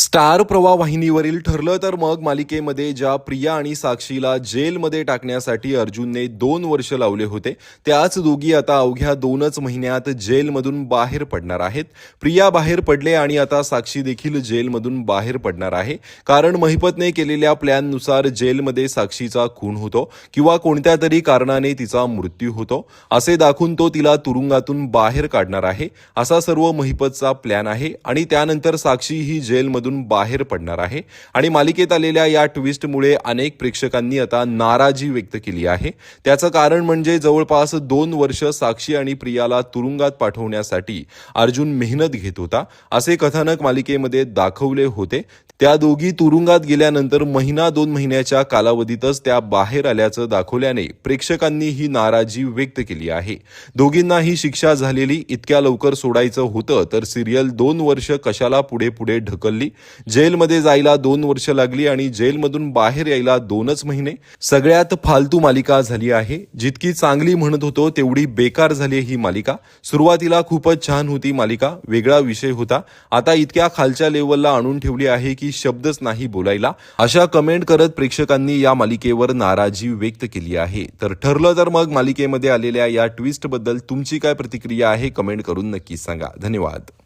Star प्रवाह वाहिनीवरील ठरलं तर मग मालिकेमध्ये ज्या प्रिया आणि साक्षीला जेलमध्ये टाकण्यासाठी अर्जुनने दोन वर्ष लावले होते त्याच दोघी आता अवघ्या दोनच महिन्यात जेलमधून बाहेर पडणार आहेत. प्रिया बाहेर पडले आणि आता साक्षी देखील जेलमधून बाहेर पडणार आहे. कारण महिपतने केलेल्या प्लॅननुसार जेलमध्ये साक्षीचा खून होतो किंवा कोणत्या तरी कारणाने तिचा मृत्यू होतो. असे दाखवून तो तिला तुरुंगातून बाहेर काढणार आहे. असा सर्व महिपतचा प्लॅन आहे आणि त्यानंतर साक्षी ही जेलमधून बाहेर पडणार आहे. आणि मालिकेत आलेल्या या ट्विस्टमुळे अनेक प्रेक्षकांनी आता नाराजी व्यक्त केली आहे. त्याचं कारण म्हणजे जवळपास दोन वर्ष साक्षी आणि प्रियाला तुरुंगात पाठवण्यासाठी अर्जुन मेहनत घेत होता. असे कथानक मालिकेमध्ये दाखवले होते. त्या दोघी तुरुंगात गेल्यानंतर महिना दोन महिन्याच्या कालावधीतच त्या बाहेर आल्याचं दाखवल्याने प्रेक्षकांनी ही नाराजी व्यक्त केली आहे. दोघींना ही शिक्षा झालेली इतक्या लवकर सोडायचं होतं तर सिरियल दोन वर्ष कशाला पुढे पुढे ढकलली? जेलमध्ये जायला दोन वर्ष लागली आणि जेलमधून बाहेर यायला दोनच महिने. सगळ्यात फालतू मालिका झाली आहे. जितकी चांगली म्हणत होतो तेवढी बेकार झाली ही मालिका. सुरुवातीला खूपच छान होती मालिका वेगळा विषय होता. आता इतक्या खालच्या लेवलला आणून ठेवली आहे की शब्दच नाही बोलायला. अशा कमेंट करत प्रेक्षकांनी या मालिकेवर नाराजी व्यक्त केली आहे. तर ठरलं तर मग मालिकेमध्ये आलेल्या या ट्विस्टबद्दल तुमची काय प्रतिक्रिया आहे कमेंट करून नक्की सांगा. धन्यवाद.